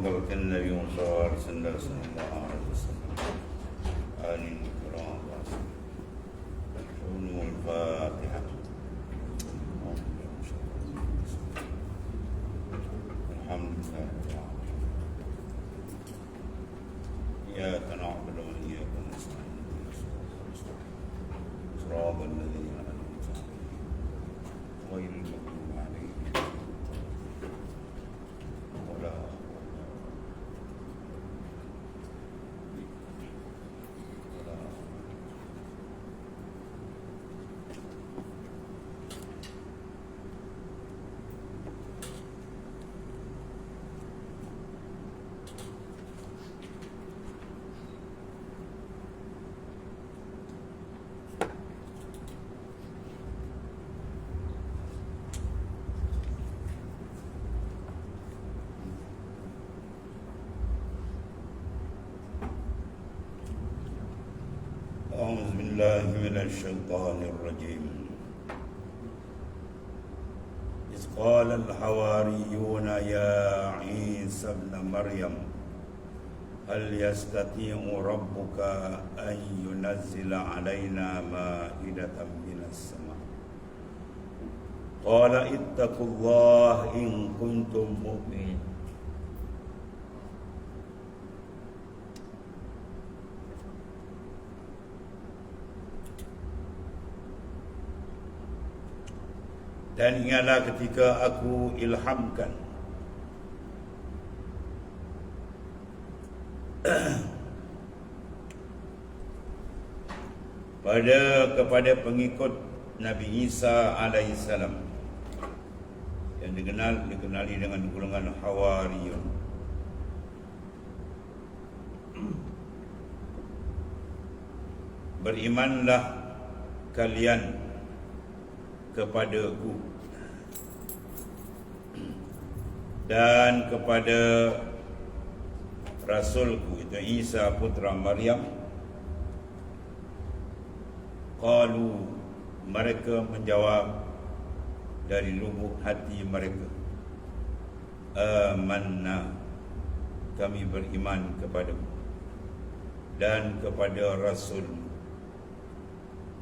وبركة النبي صلى الله عليه وسلم صلى الله عليه وسلم. آل الكرام شنو بالله من الشيطان الرجيم. إذ قال الحواريون يا عيسى ابن مريم هل يستطيع ربك أن ينزل علينا مائدة من السماء؟ قال اتقوا الله إن كنتم مؤمنين. Dan ingatlah ketika aku ilhamkan. Pada kepada pengikut Nabi Isa alaihissalam. Yang dikenal dikenali dengan golongan Hawariyun. Berimanlah kalian kepadaku dan kepada Rasulku itu Isa putra Maryam. Qalu mereka menjawab dari lubuk hati mereka Amanna kami beriman kepadamu dan kepada Rasul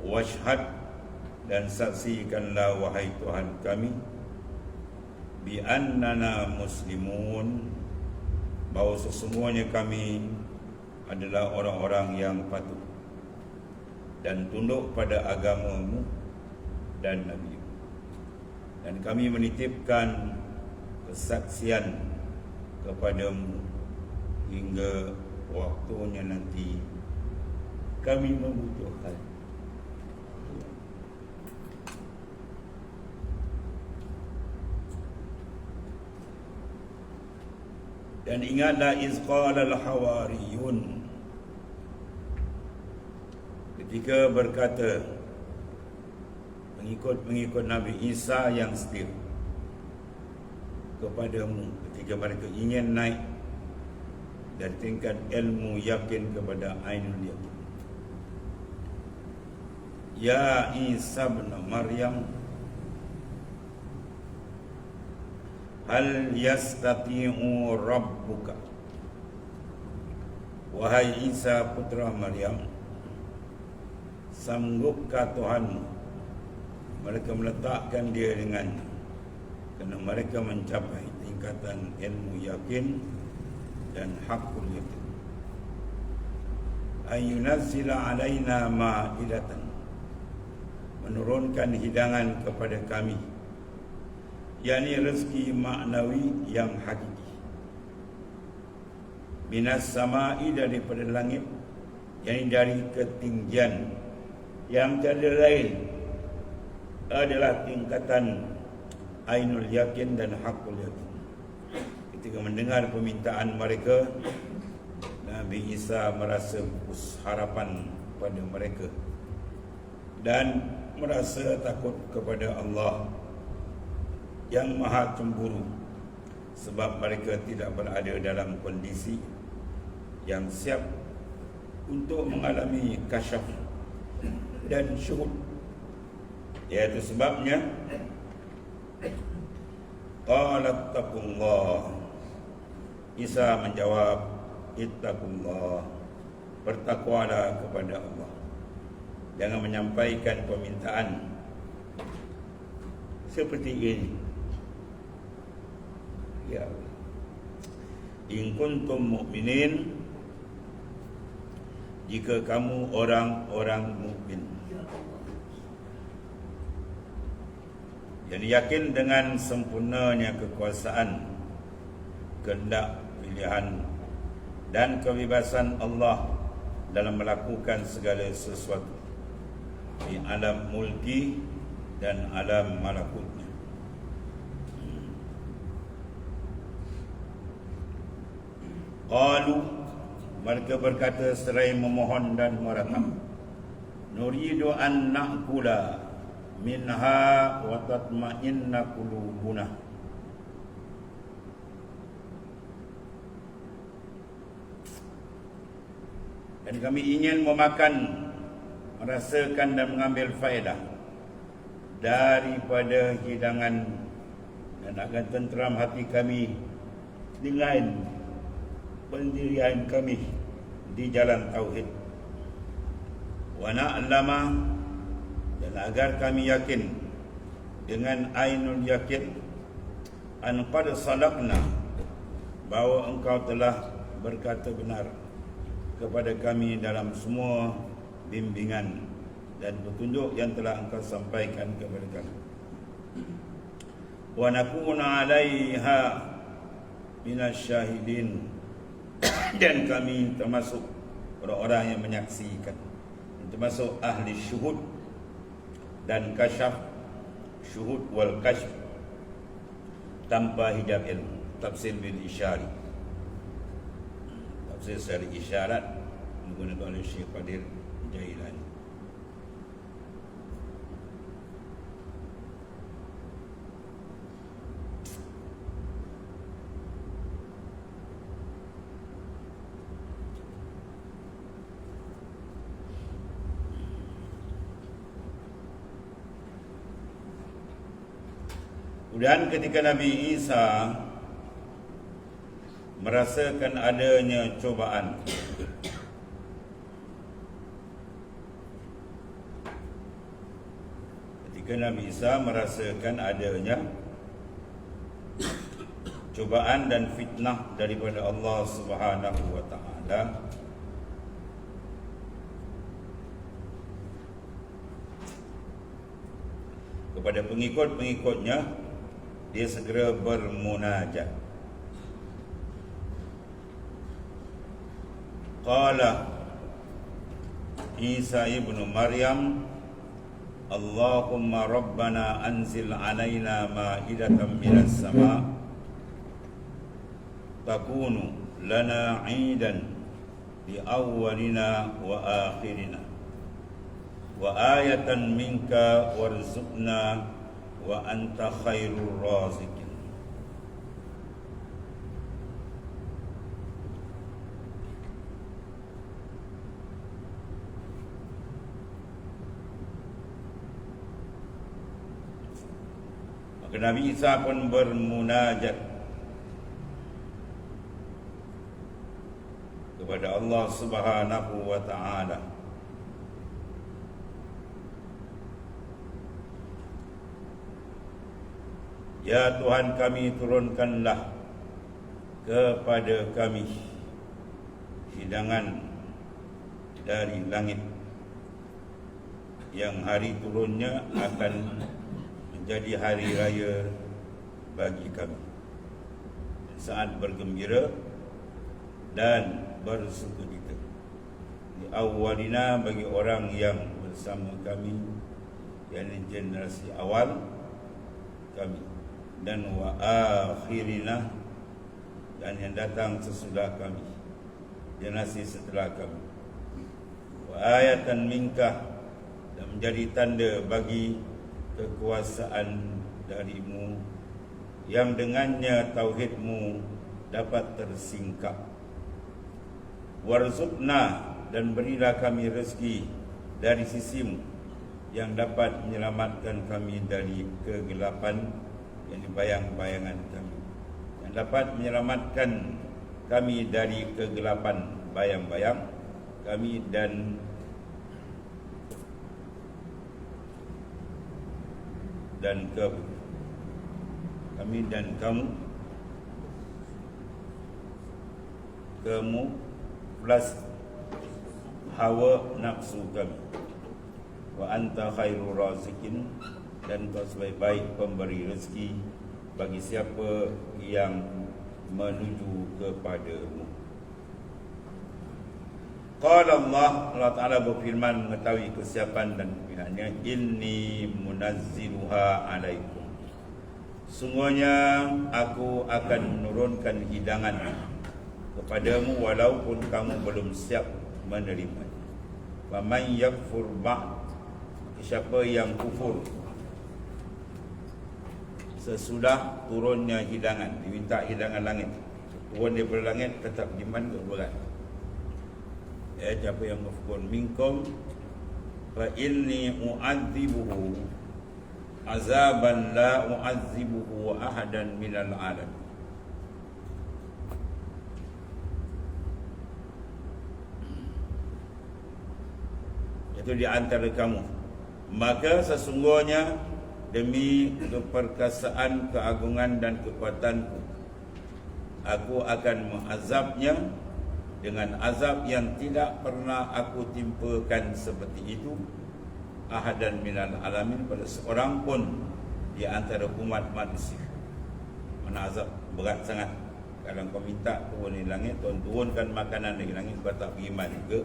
Washhad dan saksikanlah wahai Tuhan kami bi annana muslimun. Bahawa sesungguhnya kami adalah orang-orang yang patuh dan tunduk pada agamamu dan nabi. Dan kami menitipkan kesaksian kepadamu hingga waktunya nanti kami membutuhkan Dan ingatlah izqala al-hawariyun Ketika berkata Pengikut-pengikut Nabi Isa yang setia Kepadamu Ketika mereka ingin naik Dan tingkat ilmu yakin kepada Ainul Yakin. Ya Isa bin Maryam Hal yastati'u rabbuka Wahai Isa putra Maryam Sanggupkah Tuhanmu? Mereka meletakkan dia dengan Kerana mereka mencapai tingkatan ilmu yakin Dan hakul yakin Ayunazzila alaina ma'idatan. Menurunkan hidangan kepada kami yakni rezeki maknawi yang hakiki. Minas sama'i daripada langit yakni dari ketinggian. Yang tiada lain adalah tingkatan ainul yakin dan hakul yakin. Ketika mendengar permintaan mereka Nabi Isa merasa pupus harapan pada mereka dan merasa takut kepada Allah yang maha cemburu sebab mereka tidak berada dalam kondisi yang siap untuk mengalami kasyaf dan syuhud iaitu sebabnya qalat taqullah Isa menjawab, Ittaqullah. Bertakwalah kepada Allah. Jangan menyampaikan permintaan seperti ini. Ya. In kuntum mu'minin jika kamu orang-orang mukmin. Jadi yakin dengan sempurnanya kekuasaan kehendak pilihan dan kebebasan Allah dalam melakukan segala sesuatu di alam mulki dan alam malakutnya. Qalu mereka berkata serai memohon dan meratap. Nuridu an na'kula minha wa tatma'inna qulubuna. Dan kami ingin memakan merasakan dan mengambil faedah daripada hidangan. Dan akan tenteram hati kami dengan pendirian kami di jalan tauhid wa na'lama dan agar kami yakin dengan ainul yakin an qad sadaqna bahawa engkau telah berkata benar kepada kami dalam semua bimbingan dan petunjuk yang telah engkau sampaikan kepada kami. Wa nakuna 'alaiha minasyahidin dan kami termasuk orang-orang yang menyaksikan. Termasuk ahli syuhud dan kasyaf syuhud wal kasyf tanpa hijab ilmu. Tafsir bil isyari. Tafsir secara isyarat menggunakan oleh Syekh Qadir Jailani Kemudian ketika Nabi Isa merasakan adanya cobaan ketika Nabi Isa merasakan adanya cobaan dan fitnah daripada Allah Subhanahu wa taala kepada pengikut-pengikutnya dia segera bermunajat. Qala Isa ibn Maryam Allahumma rabbana anzil alaina ma'idatan minas sama takunu lana 'idan li awwalina wa akhirina wa ayatan minka warzuqna wa anta khairur razikin. Maka Nabi Isa pun bermunajat kepada Allah Subhanahu wa taala Ya Tuhan kami turunkanlah kepada kami hidangan dari langit yang hari turunnya akan menjadi hari raya bagi kami. Saat bergembira dan bersukacita di awalina bagi orang yang bersama kami yang generasi awal kami dan wa akhirina dan yang datang sesudah kami. Generasi setelah kami. Wa ayatan minka dan menjadi tanda bagi kekuasaan darimu yang dengannya tauhidmu dapat tersingkap. Warzuqna dan berilah kami rezeki dari sisimu yang dapat menyelamatkan kami dari kegelapan yang bayang-bayangan kami. Yang dapat menyelamatkan kami dari kegelapan bayang-bayang kami dan dan ke kami dan kamu kamu plus hawa nafsu kami. Wa anta khairur razikin dan kau sebaik-baik pemberi rezeki bagi siapa yang menuju kepadamu. Qala Allah Allah Taala berfirman mengetahui kesiapan dan pihaknya inni munazziluha alaikum. Sungguhnya aku akan menurunkan hidangan kepadamu walaupun kamu belum siap menerima. Faman yakfur ba' siapa yang kufur sesudah turunnya hidangan diminta hidangan langit. Turun daripada langit tetap iman ke berat. Eh siapa yang mafkun minkum fa inni mu'adzibuhu azaban la mu'adzibuhu ahadan minal alam. Itu di antara kamu. Maka sesungguhnya demi keperkasaan keagungan dan kekuatanku aku akan mengazabnya dengan azab yang tidak pernah aku timpakan seperti itu. Ahadan minal alamin pada seorang pun di antara umat manusia. Mana azab berat sangat. Kalau kau minta turun di langit tuan turunkan makanan dari langit kau tak beriman juga.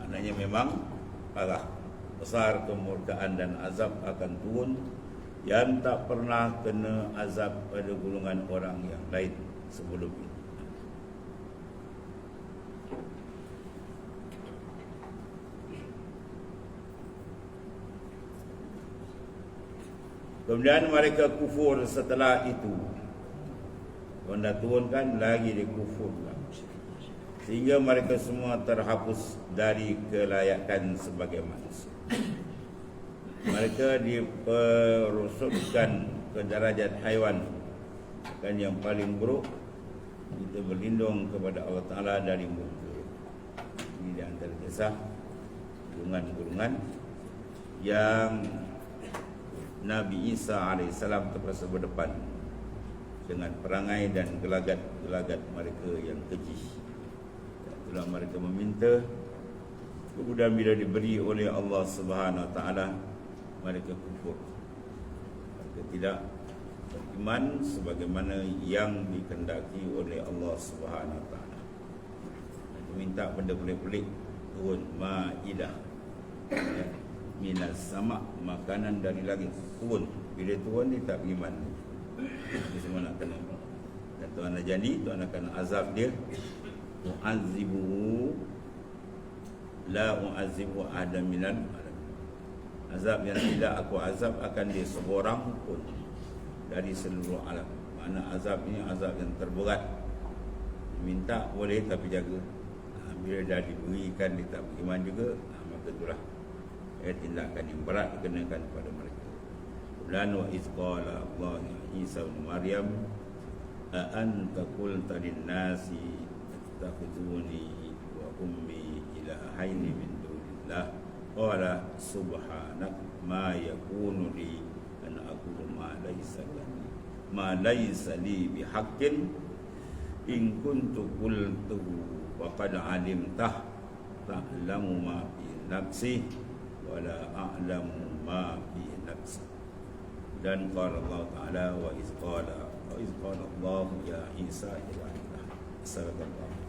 Maknanya memang parah besar kemurkaan dan azab akan turun yang tak pernah kena azab pada golongan orang yang lain sebelum ini. Kemudian mereka kufur setelah itu. Kanda turunkan lagi di kufur Sehingga mereka semua terhapus dari kelayakan sebagai manusia mereka diperusutkan ke darajat haiwan. Dan yang paling buruk kita berlindung kepada Allah Ta'ala dari murka ini di antara kisah gulungan-gulungan yang Nabi Isa AS terpaksa berdepan dengan perangai dan gelagat-gelagat mereka yang keji itulah mereka meminta Kemudian bila diberi oleh Allah Subhanahu Wa Taala mereka kufur. Mereka tidak beriman sebagaimana yang dikendaki oleh Allah Subhanahu Wa Taala. Mereka minta benda pelik-pelik turun maidah. Ya. Minas sama makanan dari langit turun. Bila turun dia tak beriman. Ini semua nak kena. Dan Tuhan nak jadi, Tuhan akan azab dia. Mu'azibuhu la u'azibu adam minan azab yang tidak aku azab akan dia seorang pun dari seluruh alam. Mana azab ini azab yang terberat. Minta boleh tapi jaga. Ha, bila dah diberikan dia tak beriman juga ha, maka itulah. Eh, tindakan yang berat dikenakan kepada mereka. Dan wa izqala Allah Isa bin Maryam a anta qulta lin nasi takhuzuni wa ummi ilahaini min dunillah qala subhanak ma yakunu li an aqulu ma laysa li ma laysa li bihaqqin in kuntu qultu wa qad alimtah ta'lamu ma fi nafsi wa la a'lamu ma fi nafsi dan qala Allah taala wa iz qala wa iz qala Allah ya Isa ila Sallallahu